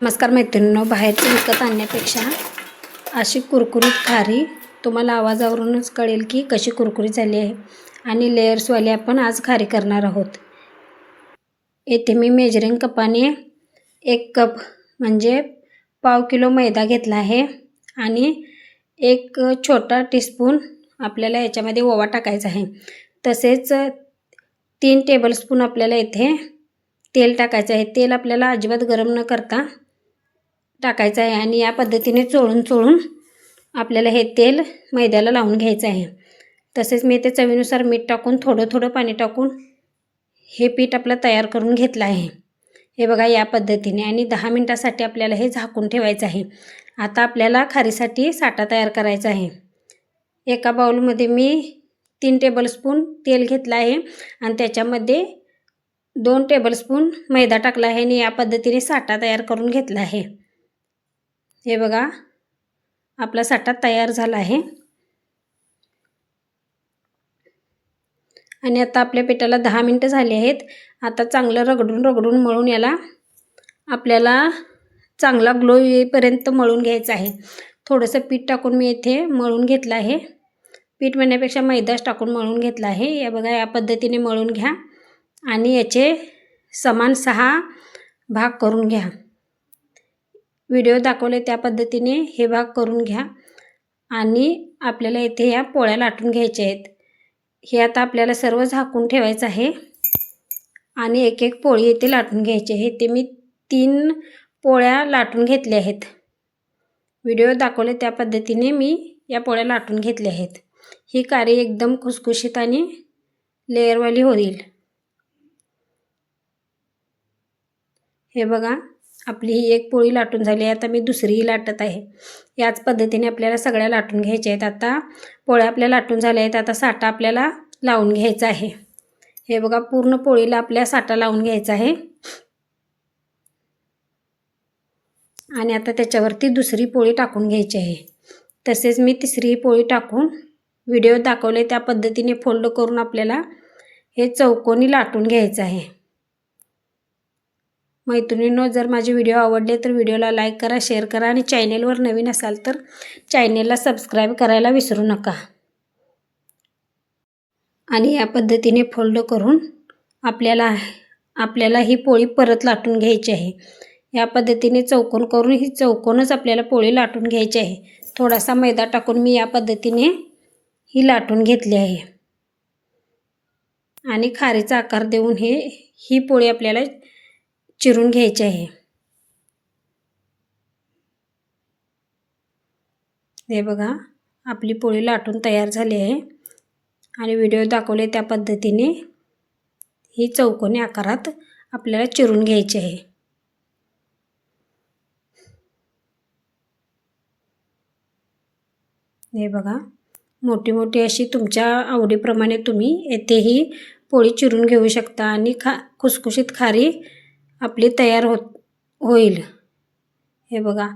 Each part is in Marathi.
नमस्कार मैत्रिणींनो बाहेरचं विकत आणण्यापेक्षा अशी कुरकुरीत खारी तुम्हाला आवाजावरूनच कळेल की कशी कुरकुरीत झाली आहे आणि लेयर्सवाली आपण आज खारी करणार आहोत. येथे मी मेजरिंग कपाने एक कप म्हणजे पाव किलो मैदा घेतला आहे आणि एक छोटा टीस्पून आपल्याला याच्यामध्ये ओवा टाकायचा आहे. तसेच तीन टेबलस्पून आपल्याला येथे तेल टाकायचं आहे. तेल आपल्याला अजिबात गरम न करता टाकायचं आहे आणि या पद्धतीने चोळून चोळून आपल्याला हे तेल मैद्याला लावून घ्यायचं आहे. तसेच मी ते चवीनुसार मीठ टाकून थोडं थोडं पाणी टाकून हे पीठ आपलं तयार करून घेतलं आहे. हे बघा या पद्धतीने आणि दहा मिनटासाठी आपल्याला हे झाकून ठेवायचं आहे. आता आपल्याला खारीसाठी साठा तयार करायचा आहे. एका बाउलमध्ये मी तीन टेबलस्पून तेल घेतलं आहे आणि त्याच्यामध्ये दोन टेबलस्पून मैदा टाकला आहे आणि या पद्धतीने साठा तयार करून घेतला आहे. हे बघा आपला साठा तयार झाला आहे. आणि आता आपल्या पिठाला दहा मिनटं झाली आहेत. आता चांगलं रगडून रगडून मळून याला आपल्याला चांगला ग्लो येईपर्यंत मळून घ्यायचं आहे. थोडंसं पीठ टाकून मी इथे मळून घेतलं आहे. पीठ म्हणण्यापेक्षा मैदाच टाकून मळून घेतला आहे. या बघा या पद्धतीने मळून घ्या. आणि याचे समान सहा भाग करून घ्या. व्हिडिओ दाखवले त्या पद्धतीने हे भाग करून घ्या. आणि आपल्याला इथे या पोळ्या लाटून घ्यायच्या आहेत. हे आता आपल्याला सर्व झाकून ठेवायचं आहे. आणि एक एक पोळी इथे लाटून घ्यायची आहे. ते मी तीन पोळ्या लाटून घेतल्या आहेत. व्हिडिओ दाखवले त्या पद्धतीने मी या पोळ्या लाटून घेतल्या आहेत. ही कारी एकदम खुसखुशीत आणि लेअरवाली होईल. हे बघा आपली ही एक पोळी लाटून झाली आहे. आता मी दुसरीही लाटत आहे. याच पद्धतीने आपल्याला सगळ्या लाटून घ्यायच्या आहेत. आता पोळ्या आपल्या लाटून झाल्या आहेत. आता साठा आपल्याला लावून घ्यायचा आहे. हे बघा पूर्ण पोळीला आपल्या साठा लावून घ्यायचा आहे. आणि आता त्याच्यावरती दुसरी पोळी टाकून घ्यायची आहे. तसेच मी तिसरी पोळी टाकून व्हिडिओ दाखवले त्या पद्धतीने फोल्ड करून आपल्याला हे चौकोनी लाटून घ्यायचं आहे. मैत्रिणींनो जर माझे व्हिडिओ आवडले तर व्हिडिओला लाईक करा शेअर करा आणि चॅनेलवर नवीन असाल तर चॅनेलला सबस्क्राईब करायला विसरू नका. आणि या पद्धतीने फोल्ड करून आपल्याला आपल्याला ही पोळी परत लाटून घ्यायची आहे. या पद्धतीने चौकोन करून ही चौकोनच आपल्याला पोळी लाटून घ्यायची आहे. थोडासा मैदा टाकून मी या पद्धतीने ही लाटून घेतली आहे. आणि खारीचा आकार देऊन हे ही पोळी आपल्याला चिरून घ्यायचे आहे. हे बघा आपली पोळी लाटून तयार झाली आहे. आणि व्हिडिओ दाखवले त्या पद्धतीने ही चौकोनी आकारात आपल्याला चिरून घ्यायची आहे. हे बघा मोठी मोठी अशी तुमच्या आवडीप्रमाणे तुम्ही येथेही पोळी चिरून घेऊ शकता आणि खा खुसखुशीत खारी आपली तयार होत होईल. हे बघा.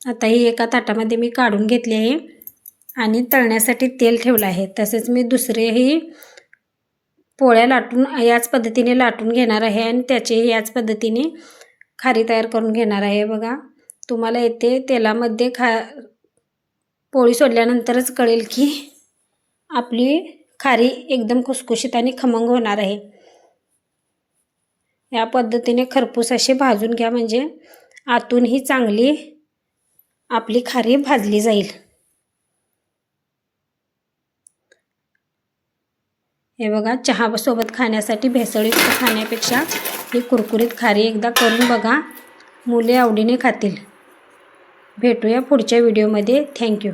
आता ही एका ताटामध्ये मी काढून घेतली आहे आणि तळण्यासाठी तेल ठेवलं आहे. तसेच मी दुसरेही पोळ्या लाटून याच पद्धतीने लाटून घेणार आहे आणि त्याचेही याच पद्धतीने खारी तयार करून घेणार आहे. बघा. तुम्हाला येथे तेलामध्ये खा पोळी सोडल्यानंतरच कळेल की आपली खारी एकदम खुसखुशीत आणि खमंग होणार आहे. या पद्धतीने खरपूस असे भाजून घ्या म्हणजे आतूनही चांगली आपली खारी भाजली जाईल. हे बघा चहासोबत खाण्यासाठी भेसळयुक्त खाण्यापेक्षा ही कुरकुरीत खारी एकदा करून बघा मुले आवडीने खातील. भेटूया पुढच्या व्हिडिओमध्ये. थँक्यू.